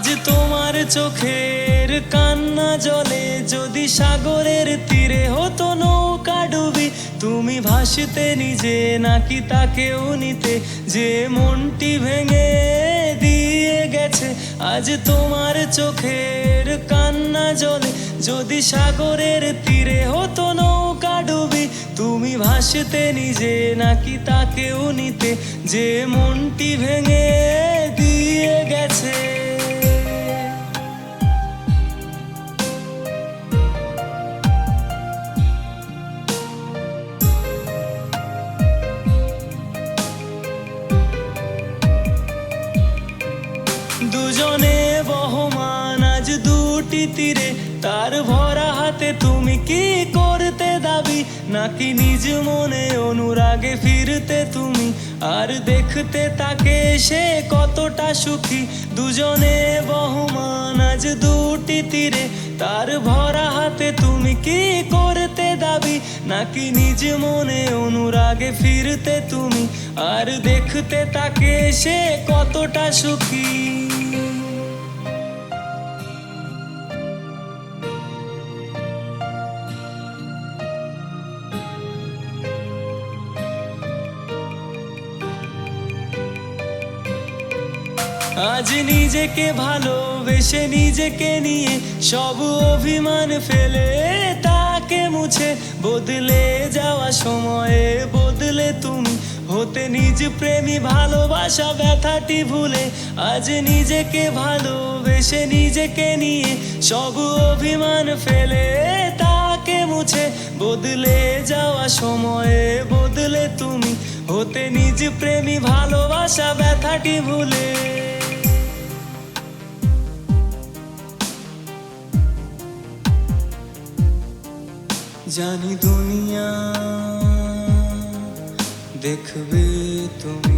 তোমার চোখের কান্না জলে যদি সাগরের তীরে হতো নৌকা ডুবি, তুমি ভাসতে নিজে নাকি তাকেও নিতে? যে মনটি ভেঙে দিয়ে গেছে, আজ তোমার চোখের কান্না জলে যদি সাগরের তীরে হতো নৌকা ডুবি, তুমি ভাসতে নিজে নাকি তাকেও নিতে? যে মনটি ভেঙে দিয়ে গেছে। দুজনে বহমান, আজ দুটি তীরে। তার ভরা হাতে তুমি কি করতে দাবি? নাকি নিজ মনে অনুরাগে ফিরতে তুমি? আর দেখতে তাকে সে কতটা সুখী? দুজনে বহমান, আজ দুটি তীরে। তার ভরা হাতে তুমি কি করতে দাবি? নাকি নিজ মনে অনুরাগে ফিরতে তুমি? আর দেখতে তাকে সে কতটা সুখী? আজ নিজেকে ভালোবেসে নিজেকে নিয়ে সব অভিমান ফেলে তাকে মুছে। বদলে যাওয়া সময়ে বদলে তুমি হতে নিজ প্রেমী ভালোবাসা ব্যথাটি ভুলে। আজ নিজেকে ভালোবেসে নিজেকে নিয়ে সব অভিমান ফেলে তাকে মুছে। বদলে যাওয়া সময়ে বদলে তুমি হতে নিজ প্রেমী ভালোবাসা ব্যথাটি ভুলে। জানি দুনিয়া দেখবে তুমি।